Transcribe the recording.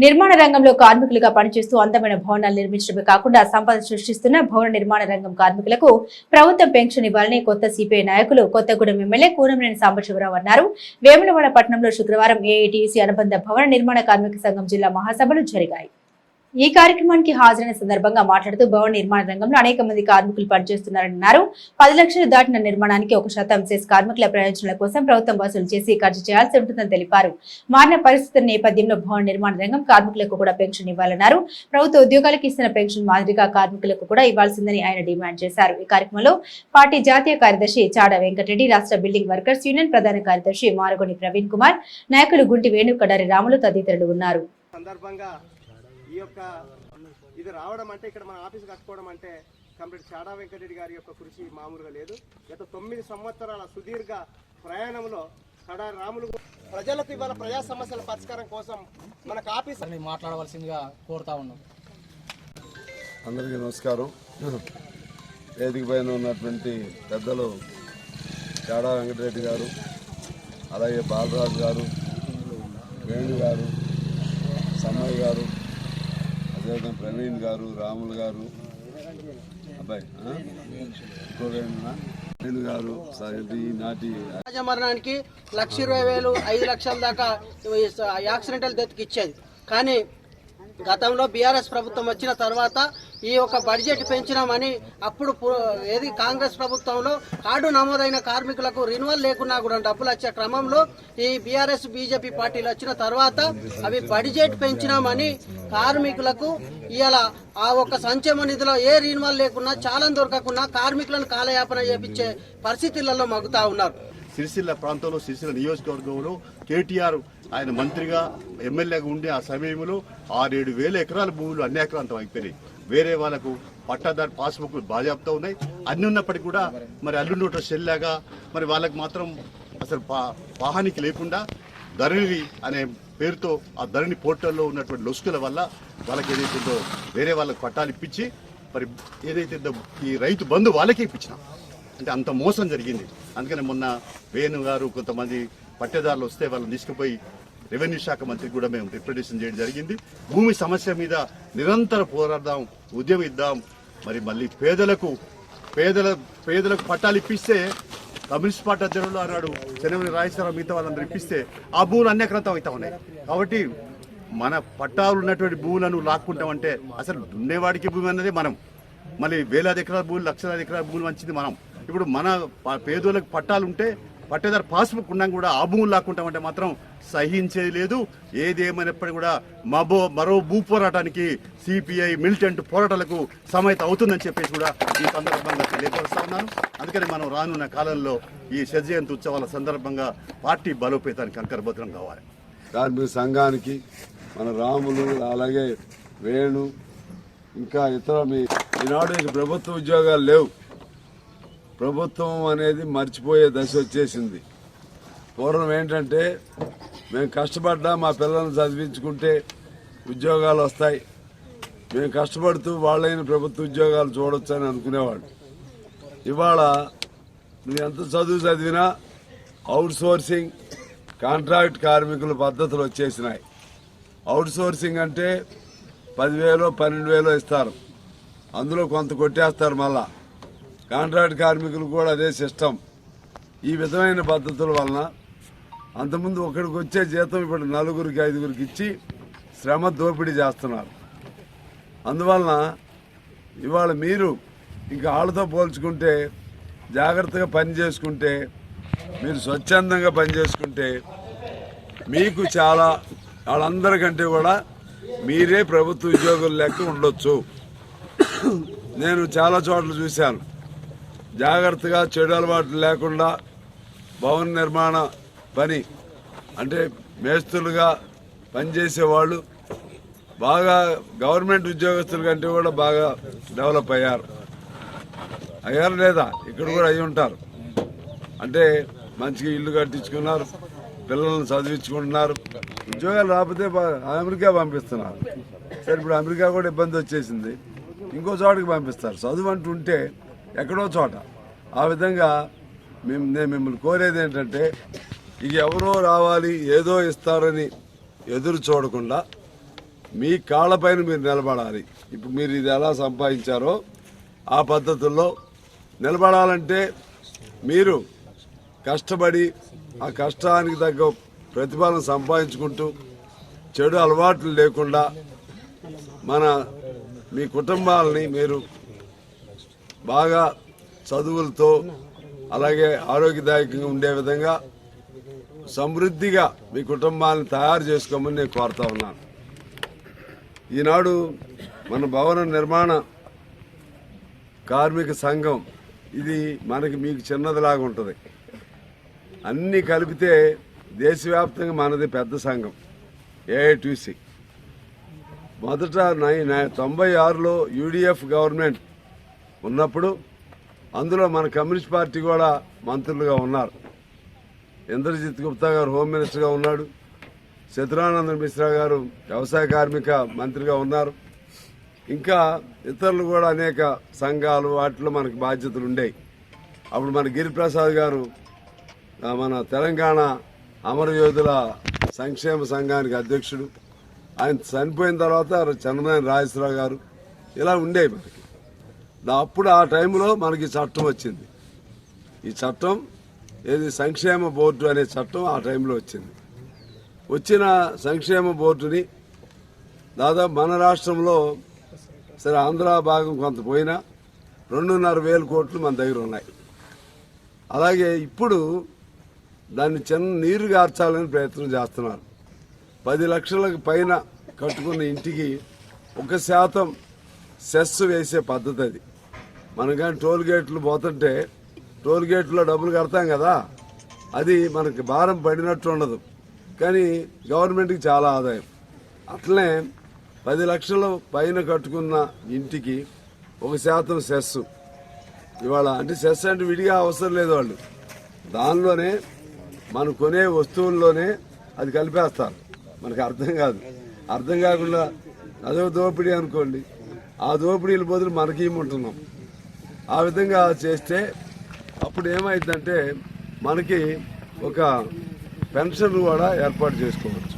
నిర్మాణ రంగంలో కార్మికులుగా పనిచేస్తూ అందమైన భవనాలు నిర్మించడమే కాకుండా సంపద సృష్టిస్తున్న భవన నిర్మాణ రంగం కార్మికులకు ప్రభుత్వం పెన్షన్ ఇవ్వాలని కొత్త సిపిఐ నాయకులు కొత్తగూడెం ఎమ్మెల్యే కూనంనేని సాంబశివరావు అన్నారు. వేములవాడ పట్టణంలో శుక్రవారం ఏఐటీసీ అనుబంధ భవన నిర్మాణ కార్మిక సంఘం జిల్లా మహాసభలు జరిగాయి. ఈ కార్యక్రమానికి హాజరైన సందర్భంగా మాట్లాడుతూ భవన నిర్మాణ రంగంలో అనేక మంది కార్మికులు పనిచేస్తున్నారని అన్నారు పది లక్షలు దాటిన నిర్మాణానికి ఒక శాతం సెస్ కార్మికుల ప్రయోజనాల కోసం ప్రభుత్వం వసూలు చేసి ఖర్చు చేయాల్సి ఉంటుందని తెలిపారు. మారిన పరిస్థితుల నేపథ్యంలో భవన నిర్మాణ రంగం కార్మికులకు కూడా పెన్షన్ ఇవ్వాలన్నారు. ప్రభుత్వ ఉద్యోగాలకు ఇస్తున్న పెన్షన్ మాదిరిగా కార్మికులకు కూడా ఇవ్వాల్సిందని ఆయన డిమాండ్ చేశారు. ఈ కార్యక్రమంలో పార్టీ జాతీయ కార్యదర్శి చాడ వెంకటరెడ్డి రాష్ట్ర బిల్డింగ్ వర్కర్స్ యూనియన్ ప్రధాన కార్యదర్శి మారగొని ప్రవీణ్ కుమార్ నాయకులు గుంటి వేణుకడారి రాములు తదితరులు ఉన్నారు. సందర్భంగా ఈ యొక్క ఇది రావడం అంటే ఇక్కడ మన ఆఫీస్ కట్టుకోవడం అంటే కంప్లీట్ చాడా వెంకటరెడ్డి గారి యొక్క కృషి మామూలుగా లేదు. గత తొమ్మిది సంవత్సరాల సుదీర్ఘ ప్రయాణంలో కడా రాములు ప్రజలకు ఇవాళ ప్రజా సమస్యల పరిష్కారం కోసం మనకు ఆఫీస్ అని మాట్లాడవలసిందిగా కోరుతా ఉన్నాం. అందరికీ నమస్కారం. వేదిక పైన ఉన్నటువంటి పెద్దలు చాడా వెంకటరెడ్డి గారు అలాగే బాలరాజు గారు వేణు గారు సమ్మయ్య గారు అదేవిధంగా ప్రవీణ్ గారు రాములు గారు అబ్బాయి ప్రవీణ్ గారు నాటి మరణానికి లక్ష ఇరవై వేలు ఐదు లక్షల దాకా యాక్సిడెంటల్ డెత్కి ఇచ్చేది. కానీ గతంలో బీఆర్ఎస్ ప్రభుత్వం వచ్చిన తర్వాత ఈ యొక్క బడ్జెట్ పెంచినామని అప్పుడు ఏది కాంగ్రెస్ ప్రభుత్వంలో కార్డు నమోదైన కార్మికులకు రినువల్ లేకున్నా కూడా డబ్బులు వచ్చే క్రమంలో ఈ బీఆర్ఎస్ బీజేపీ పార్టీలు వచ్చిన తర్వాత అవి బడ్జెట్ పెంచినామని కార్మికులకు ఇలా ఆ ఒక్క సంక్షేమ నిధిలో ఏ రినువల్ లేకున్నా చాలా దొరకకుండా కార్మికులను కాలయాపన చేపించే పరిస్థితులలో మగ్గుతా ఉన్నారు. సిరిసిల్ల ప్రాంతంలో సిరిసిల్ల నియోజకవర్గంలో కేటీఆర్ ఆయన మంత్రిగా ఎమ్మెల్యేగా ఉండే ఆ సమయంలో ఆరేడు వేల ఎకరాల భూములు అన్యాక్రాంతం అయిపోయినాయి. వేరే వాళ్ళకు పట్టాదారు పాస్బుక్ బాజాబ్తా ఉన్నాయి. అన్ని ఉన్నప్పటికీ కూడా మరి అల్లుండోట చెల్లాగా మరి వాళ్ళకి మాత్రం అసలు పా- వాహానికి లేకుండా ధరణి అనే పేరుతో ఆ ధరణి పోర్టల్లో ఉన్నటువంటి లొసుకుల వల్ల వాళ్ళకి ఏదైతుందో వేరే వాళ్ళకి పట్టాలు ఇప్పించి మరి ఏదైతే ఉందో ఈ రైతు బంధు వాళ్ళకే ఇప్పించినాం. అంటే అంత మోసం జరిగింది. అందుకని మొన్న వేణు గారు కొంతమంది పట్టేదారులు వస్తే వాళ్ళని తీసుకుపోయి రెవెన్యూ శాఖ మంత్రికి కూడా మేము రిప్రజెంటేషన్ చేయడం జరిగింది. భూమి సమస్య మీద నిరంతర పోరాడదాం ఉద్యమిద్దాం. మరి మళ్ళీ పేదలకు పేదల పేదలకు పట్టాలు ఇప్పిస్తే కమ్యూనిస్ట్ పార్టీ అధ్యక్షులు అన్నాడు చెన్నమని రాజేశ్వరరావు మిగతా వాళ్ళందరూ ఇప్పిస్తే ఆ భూములు అన్యక్రాంతం అవుతా ఉన్నాయి. కాబట్టి మన పట్టాలు ఉన్నటువంటి భూములను లాక్కుంటామంటే అసలు ఉండేవాడికి భూమి అన్నది మనం. మళ్ళీ వేలాది ఎకరాల భూములు లక్షలాది ఎకరాల భూములు మంచిది మనం. ఇప్పుడు మన పేదోళ్ళకి పట్టాలు ఉంటే పట్టేదారు పాస్బుక్ ఉన్నా కూడా ఆ భూములు లాక్కుంటామంటే మాత్రం సహించేది లేదు. ఏది కూడా మబో మరో భూ పోరాటానికి సిపిఐ మిలిటెంట్ పోరాటాలకు సమయత అవుతుందని చెప్పేసి కూడా ఈ సందర్భంగా తెలియపరుస్తా ఉన్నాను. అందుకని మనం రానున్న కాలంలో ఈ షడ్జయంతి ఉత్సవాల సందర్భంగా పార్టీ బలోపేతానికి అంకర్భద్రం కావాలి. కార్మిక సంఘానికి మన రాములు అలాగే వేణు ఇంకా ఇతర మీ ఈనాడు ప్రభుత్వ ఉద్యోగాలు లేవు. ప్రభుత్వం అనేది మర్చిపోయే దశ వచ్చేసింది. పూర్వం ఏంటంటే మేము కష్టపడ్డా మా పిల్లల్ని చదివించుకుంటే ఉద్యోగాలు వస్తాయి. మేము కష్టపడుతూ వాళ్ళైన ప్రభుత్వ ఉద్యోగాలు చూడొచ్చు అని అనుకునేవాళ్ళు. ఇవాళ నువ్వు ఎంత చదువు చదివినా అవుట్ సోర్సింగ్ కాంట్రాక్ట్ కార్మికుల పద్ధతులు వచ్చేసినాయి. అవుట్ సోర్సింగ్ అంటే పదివేలు పన్నెండు వేలు ఇస్తారు. అందులో కొంత కొట్టేస్తారు మళ్ళా. కాంట్రాక్ట్ కార్మికులు కూడా అదే సిస్టమ్ ఈ విధమైన పద్ధతుల వలన అంతకుముందు ఒకరికి వచ్చే జీతం ఇప్పుడు నలుగురికి ఐదుగురికి ఇచ్చి శ్రమ దోపిడీ చేస్తున్నారు. అందువలన ఇవాళ మీరు ఇంకా వాళ్ళతో పోల్చుకుంటే జాగ్రత్తగా పని చేసుకుంటే మీరు స్వచ్ఛందంగా పని చేసుకుంటే మీకు చాలా వాళ్ళందరికంటే కూడా మీరే ప్రభుత్వ ఉద్యోగులు లెక్క ఉండొచ్చు. నేను చాలా చోట్ల చూశాను. జాగ్రత్తగా చెడు అలవాట్లు లేకుండా భవన నిర్మాణ పని అంటే మేస్తులుగా పనిచేసే వాళ్ళు బాగా గవర్నమెంట్ ఉద్యోగస్తుల కంటే కూడా బాగా డెవలప్ అయ్యారు. అయ్యారు లేదా? ఇక్కడ కూడా అయి ఉంటారు. అంటే మంచిగా ఇల్లు కట్టించుకున్నారు పిల్లల్ని చదివించుకుంటున్నారు. ఉద్యోగాలు రాకపోతే అమెరికా పంపిస్తున్నారు. సరే ఇప్పుడు అమెరికా కూడా ఇబ్బంది వచ్చేసింది. ఇంకో చోటకి పంపిస్తారు. చదువు అంటుంటే ఉంటే ఎక్కడో చోట. ఆ విధంగా మేము నేను మిమ్మల్ని కోరేది ఏంటంటే ఇక ఎవరో రావాలి ఏదో ఇస్తారని ఎదురు చూడకుండా మీ కాళ్ళపైన మీరు నిలబడాలి. ఇప్పుడు మీరు ఇది ఎలా సంపాదించారో ఆ పద్ధతుల్లో నిలబడాలంటే మీరు కష్టపడి ఆ కష్టానికి తగ్గ ప్రతిఫలం సంపాదించుకుంటూ చెడు అలవాట్లు లేకుండా మన మీ కుటుంబాలని మీరు బాగా చదువులతో అలాగే ఆరోగ్యదాయకంగా ఉండే విధంగా సమృద్ధిగా మీ కుటుంబాలను తయారు చేసుకోమని నేను కోరుతా ఉన్నాను. ఈనాడు మన భవన నిర్మాణ కార్మిక సంఘం ఇది మనకి మీకు చిన్నదిలాగా ఉంటుంది. అన్నీ కలిపితే దేశవ్యాప్తంగా మనది పెద్ద సంఘం ఏఐటీసీ మొదట నై- నై- తొంభై ఆరులో యూడిఎఫ్ గవర్నమెంట్ ఉన్నప్పుడు అందులో మన కమ్యూనిస్ట్ పార్టీ కూడా మంత్రులుగా ఉన్నారు. ఇంద్రజిత్ గుప్తా గారు హోమ్ మినిస్టర్గా ఉన్నాడు. శత్రురానంద మిశ్రా గారు వ్యవసాయ కార్మిక మంత్రిగా ఉన్నారు. ఇంకా ఇతరులు కూడా అనేక సంఘాలు వాటిలో మనకి బాధ్యతలు ఉండేవి. అప్పుడు మన గిరిప్రసాద్ గారు మన తెలంగాణ అమరయోధుల సంక్షేమ సంఘానికి అధ్యక్షుడు. ఆయన చనిపోయిన తర్వాత చంద్రనారాయణ రాజేశ్వరరావు గారు ఇలా ఉండేవి మనకి. అప్పుడు ఆ టైంలో మనకి చట్టం వచ్చింది. ఈ చట్టం ఏది సంక్షేమ బోర్డు అనే చట్టం ఆ టైంలో వచ్చింది. వచ్చిన సంక్షేమ బోర్డుని దాదాపు మన రాష్ట్రంలో సరే ఆంధ్ర భాగం కొంత పోయినా రెండున్నర వేల కోట్లు మన దగ్గర ఉన్నాయి. అలాగే ఇప్పుడు దాన్ని చిన్న నీరు గార్చాలని ప్రయత్నం చేస్తున్నారు. పది లక్షలకు పైన కట్టుకున్న ఇంటికి ఒక శాతం సెస్ వేసే పద్ధతి అది. మనం కానీ టోల్ గేట్లు పోతుంటే టోల్ గేట్లో డబ్బులు కడతాం కదా అది మనకి భారం పడినట్టు ఉండదు. కానీ గవర్నమెంట్కి చాలా ఆదాయం. అట్లనే పది లక్షల పైన కట్టుకున్న ఇంటికి ఒక శాతం సెస్. ఇవాళ అంటే సెస్ అంటే విడిగా అవసరం లేదు వాళ్ళు. దానిలోనే మనం కొనే వస్తువుల్లోనే అది కలిపేస్తారు. మనకు అర్థం కాదు. అర్థం కాకుండా అదో దోపిడీ అనుకోండి. ఆ దోపిడీల బదులు మనకి ఉంటున్నాం? ఆ విధంగా చేస్తే అప్పుడు ఏమైందంటే మనకి ఒక పెన్షన్ కూడా ఏర్పాటు చేసుకోవచ్చు